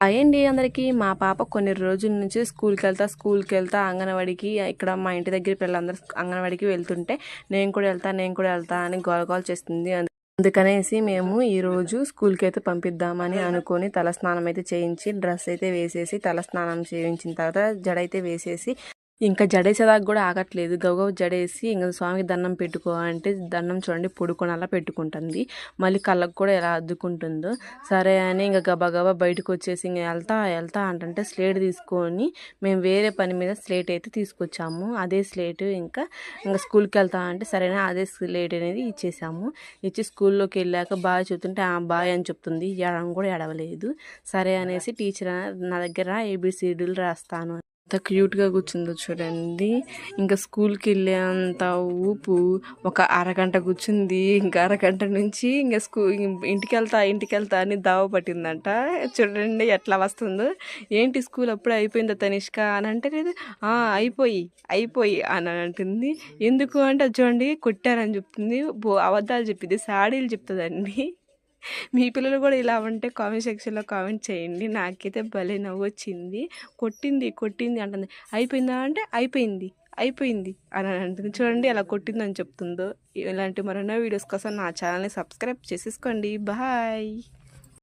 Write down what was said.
అయ్యండి అందరికీ. మా పాప కొన్ని రోజుల నుంచి స్కూల్కి వెళ్తా స్కూల్కి వెళ్తా అంగన్వాడికి ఇక్కడ మా ఇంటి దగ్గర పిల్లలందరూ అంగన్వాడికి వెళ్తుంటే నేను కూడా వెళ్తా నేను కూడా వెళ్తా అని గోల గోల చేస్తుంది. అందుకనేసి మేము ఈరోజు స్కూల్కి అయితే పంపిద్దామని అనుకొని తలస్నానం అయితే చేయించి డ్రెస్ అయితే వేసేసి తలస్నానం చేయించిన తర్వాత జడ అయితే వేసేసి ఇంకా జడేసేదాకా కూడా ఆగట్లేదు. గౌగవ జడేసి ఇంకా స్వామికి దండం పెట్టుకో అంటే దండం చూడండి పొడుకొని అలా పెట్టుకుంటుంది. మళ్ళీ కళ్ళకు కూడా ఎలా అద్దుకుంటుందో. సరే అని ఇంకా గబా గబా బయటకు వచ్చేసి ఇంకా వెళ్తా వెళ్తా అంటే స్లేట్ తీసుకొని మేము వేరే పని మీద స్లేట్ అయితే తీసుకొచ్చాము. అదే స్లేట్ ఇంకా ఇంకా స్కూల్కి వెళ్తా అంటే సరేనా అదే స్లేట్ అనేది ఇచ్చేసాము. ఇచ్చి స్కూల్లోకి వెళ్ళాక బాగా చెప్తుంటే ఆ బాయ్ అని చెప్తుంది. ఎడడం కూడా ఎడవలేదు సరే అనేసి టీచర్ నా దగ్గర ఏబిసిడీలు రాస్తాను ఎంత క్యూట్గా కూర్చుందో చూడండి. ఇంకా స్కూల్కి వెళ్ళేంత ఊపు. ఒక అరగంట కూర్చుంది. ఇంకా అరగంట నుంచి ఇంకా స్కూల్ ఇంటికి వెళ్తా ఇంటికి వెళ్తా అని దావ పట్టిందంట. చూడండి ఎట్లా వస్తుందో. ఏంటి స్కూల్ అప్పుడే అయిపోయిందా తనిష్క? అని అంటే లేదు. అయిపోయి అయిపోయి అని అంటుంది. ఎందుకు అంటే చూడండి కొట్టారని చెప్తుంది. అబద్ధాలు చెప్పింది సాడీలు చెప్తుందండి. మీ పిల్లలు కూడా ఇలా ఉంటే కామెంట్ సెక్షన్లో కామెంట్ చేయండి. నాకైతే భలే నవ్వు వచ్చింది కొట్టింది కొట్టింది అంటుంది. అయిపోయిందా అంటే అయిపోయింది అయిపోయింది అని అంటుంది. చూడండి అలా కొట్టిందని చెప్తుందో. ఇలాంటి మరెన్నో వీడియోస్ కోసం నా ఛానల్ని సబ్స్క్రైబ్ చేసేసుకోండి. బాయ్.